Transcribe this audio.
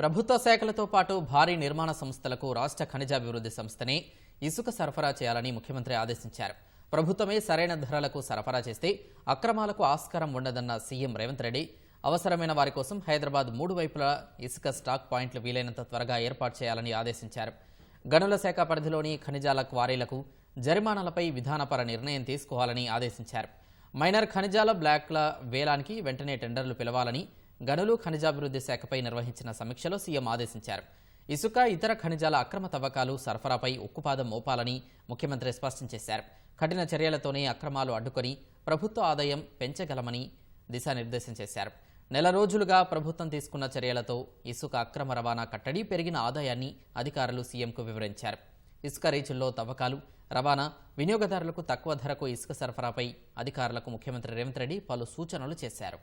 ప్రభుత్వ శాఖలతో పాటు భారీ నిర్మాణ సంస్థలకు రాష్ట్ర ఖనిజాభివృద్ధి సంస్థనే ఇసుక సరఫరా చేయాలని ముఖ్యమంత్రి ఆదేశించారు. ప్రభుత్వమే సరైన ధరలకు సరఫరా చేస్తే అక్రమాలకు ఆస్కారం ఉండదన్న సీఎం రేవంత్ రెడ్డి అవసరమైన వారి కోసం హైదరాబాద్ మూడు వైపులా ఇసుక స్టాక్ పాయింట్లు వీలైనంత త్వరగా ఏర్పాటు చేయాలని ఆదేశించారు. గనుల శాఖ పరిధిలోని ఖనిజాల క్వారీలకు జరిమానాలపై విధానపర నిర్ణయం తీసుకోవాలని ఆదేశించారు. మైనర్ ఖనిజాల బ్లాక్ల వేలానికి వెంటనే టెండర్లు పిలవాలని గనులు ఖనిజాభివృద్ధి శాఖపై నిర్వహించిన సమీక్షలో సీఎం ఆదేశించారు. ఇసుక ఇతర ఖనిజాల అక్రమ తవ్వకాలు సరఫరాపై ఉక్కుపాదం మోపాలని ముఖ్యమంత్రి స్పష్టం చేశారు. కఠిన చర్యలతోనే అక్రమాలు అడ్డుకొని ప్రభుత్వ ఆదాయం పెంచగలమని దిశానిర్దేశం చేశారు. నెల రోజులుగా ప్రభుత్వం తీసుకున్న చర్యలతో ఇసుక అక్రమ రవాణా కట్టడి పెరిగిన ఆదాయాన్ని అధికారులు సీఎంకు వివరించారు. ఇసుక రీచుల్లో తవ్వకాలు రవాణా వినియోగదారులకు తక్కువ ధరకు ఇసుక సరఫరాపై అధికారులకు ముఖ్యమంత్రి రేవంత్ రెడ్డి పలు సూచనలు చేశారు.